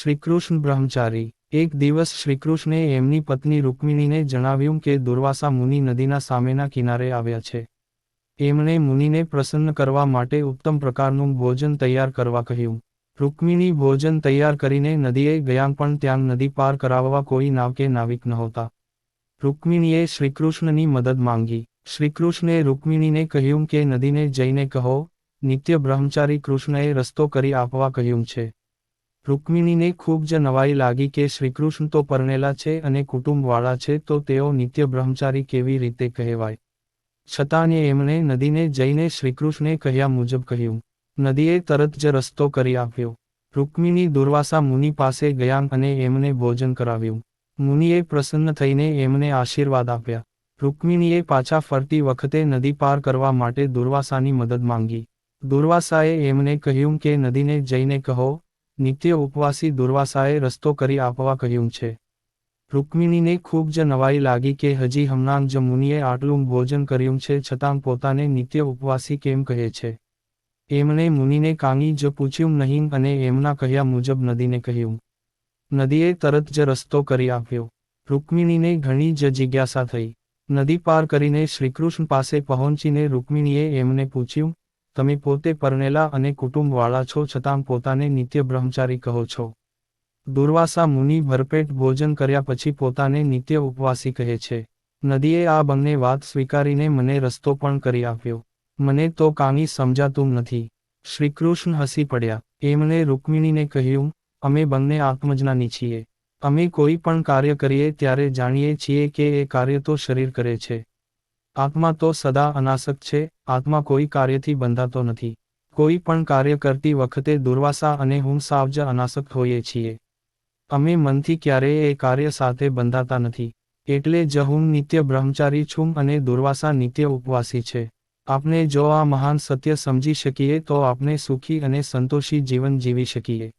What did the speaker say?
શ્રીકૃષ્ણ બ્રહ્મચારી, એક દિવસ શ્રીકૃષ્ણે એમની પત્ની રૂકમિણીને જણાવ્યું કે દુર્વાસા મુનિ નદીના સામેના કિનારે આવ્યા છે. એમણે મુનિને પ્રસન્ન કરવા માટે ઉત્તમ પ્રકારનું ભોજન તૈયાર કરવા કહ્યું. રૂકમિણી ભોજન તૈયાર કરીને નદીએ ગયા પણ ત્યાં નદી પાર કરાવવા કોઈ નાવ કે નાવિક નહોતા. રૂકમિણીએ શ્રીકૃષ્ણની મદદ માંગી. શ્રીકૃષ્ણે રૂકમિણીને કહ્યું કે નદીને જઈને કહો, નિત્ય બ્રહ્મચારી કૃષ્ણએ રસ્તો કરી આપવા કહ્યું છે. રૂક્મિણીને ખૂબ જ નવાઈ લાગી કે શ્રીકૃષ્ણ તો પરણેલા છે અને કુટુંબવાળા છે તો તેઓ નિત્ય બ્રહ્મચારી કેવી રીતે કહેવાય? છતાં એમણે નદીને જઈને શ્રીકૃષ્ણે કહ્યા મુજબ કહ્યું, નદીએ તરત જ રસ્તો કરી આપ્યો. રૂક્મિણી દુર્વાસા મુનિ પાસે ગયા અને એમને ભોજન કરાવ્યું. મુનિએ પ્રસન્ન થઈને એમને આશીર્વાદ આપ્યા. રૂક્મિણીએ પાછા ફરતી વખતે નદી પાર કરવા માટે દુર્વાસાની મદદ માંગી. દુર્વાસાએ એમને કહ્યું કે નદીને જઈને કહો નિત્ય ઉપવાસી દુર્વાસાએ રસ્તો કરી આપવા કહ્યું છે. રૂકમિણીને ખૂબ જ નવાઈ લાગી કે હજી હમણાં જ મુનિએ આટલું ભોજન કર્યું છે છતાં પોતાને નિત્ય ઉપવાસી કેમ કહે છે? એમણે મુનિને કાંગી જ પૂછ્યું નહીં અને એમના કહ્યા મુજબ નદીને કહ્યું. નદીએ તરત જ રસ્તો કરી આપ્યો. રૂકમિણીને ઘણી જ જિજ્ઞાસા થઈ. નદી પાર કરીને શ્રીકૃષ્ણ પાસે પહોંચીને રૂકમિણીએ એમને પૂછ્યું તમે પોતે પરણેલા અને કુટુંબવાળા છો છતાં પોતાને નિત્ય બ્રહ્મચારી કહો છો. દુર્વાસા મુનિ ભરપેટ ભોજન કર્યા પછી પોતાને નિત્ય ઉપવાસી કહે છે. નદીએ આ બંને વાત સ્વીકારીને મને રસ્તો પણ કરી આપ્યો. મને તો કાંઈ સમજાતું નથી. શ્રીકૃષ્ણ હસી પડ્યા. એમણે રૂકમિણીને કહ્યું, અમે બંને આત્મજ્ઞાની છીએ. અમે કોઈ પણ કાર્ય કરીએ ત્યારે જાણીએ છીએ કે એ કાર્ય તો શરીર કરે છે. આત્મા તો સદા અનાસક છે, આત્મા કોઈ કાર્યથી બંધાતો નથી. કોઈ પણ કાર્ય કરતી વખતે દુર્વાસા અને હું સાવજ અનાસક હોઈએ છીએ. અમે મનથી ક્યારેય એ કાર્ય સાથે બંધાતા નથી. એટલે જ હું નિત્ય બ્રહ્મચારી છું અને દુર્વાસા નિત્ય ઉપવાસી છે. આપણે જો આ મહાન સત્ય સમજી શકીએ તો આપણે સુખી અને સંતોષી જીવન જીવી શકીએ.